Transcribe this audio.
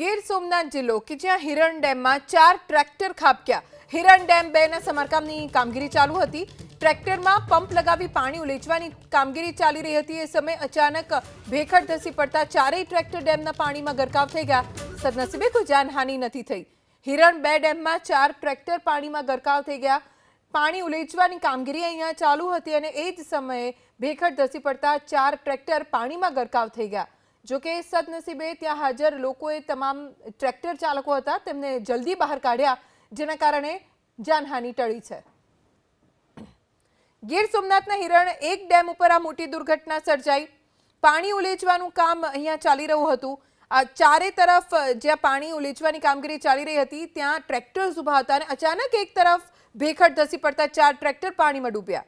ગીર સોમનાથ જિલ્લો કે જ્યાં હિરણ ડેમમાં ચાર ટ્રેક્ટર ખાબક્યા. હિરણ ડેમ બેના સમારકામની કામગીરી ચાલુ હતી. ટ્રેક્ટરમાં પંપ લગાવી પાણી ઉલેચવાની કામગીરી ચાલી રહી હતી. એ સમયે અચાનક ભેખડ ધસી પડતા ચારેય ટ્રેક્ટર ડેમના પાણીમાં ગરકાવ થઈ ગયા. સદનસીબે કોઈ જાનહાનિ નથી થઈ. હિરણ બે ડેમમાં ચાર ટ્રેક્ટર પાણીમાં ગરકાવ થઈ ગયા. પાણી ઉલેચવાની કામગીરી અહીંયા ચાલુ હતી અને એ જ સમયે ભેખડ ધસી પડતા ચાર ટ્રેક્ટર પાણીમાં ગરકાવ થઈ ગયા. જો કે સદનસીબે ત્યાં હાજર લોકોએ તમામ ટ્રેક્ટર ચાલકો હતા, તેમને જલ્દી બહાર કાઢ્યા, જેના કારણે જાનહાનિ ટળી છે. ગીર સોમનાથના હિરણ એક ડેમ ઉપર આ મોટી દુર્ઘટના સર્જાઈ. પાણી ઉલેચવાનું કામ અહીંયા ચાલી રહ્યું હતું. આ ચારે તરફ જ્યાં પાણી ઉલેચવાની કામગીરી ચાલી રહી હતી, ત્યાં ટ્રેક્ટર્સ ઊભા હતા અને અચાનક એક તરફ ભેખડ ધસી પડતા ચાર ટ્રેક્ટર પાણીમાં ડૂબ્યા.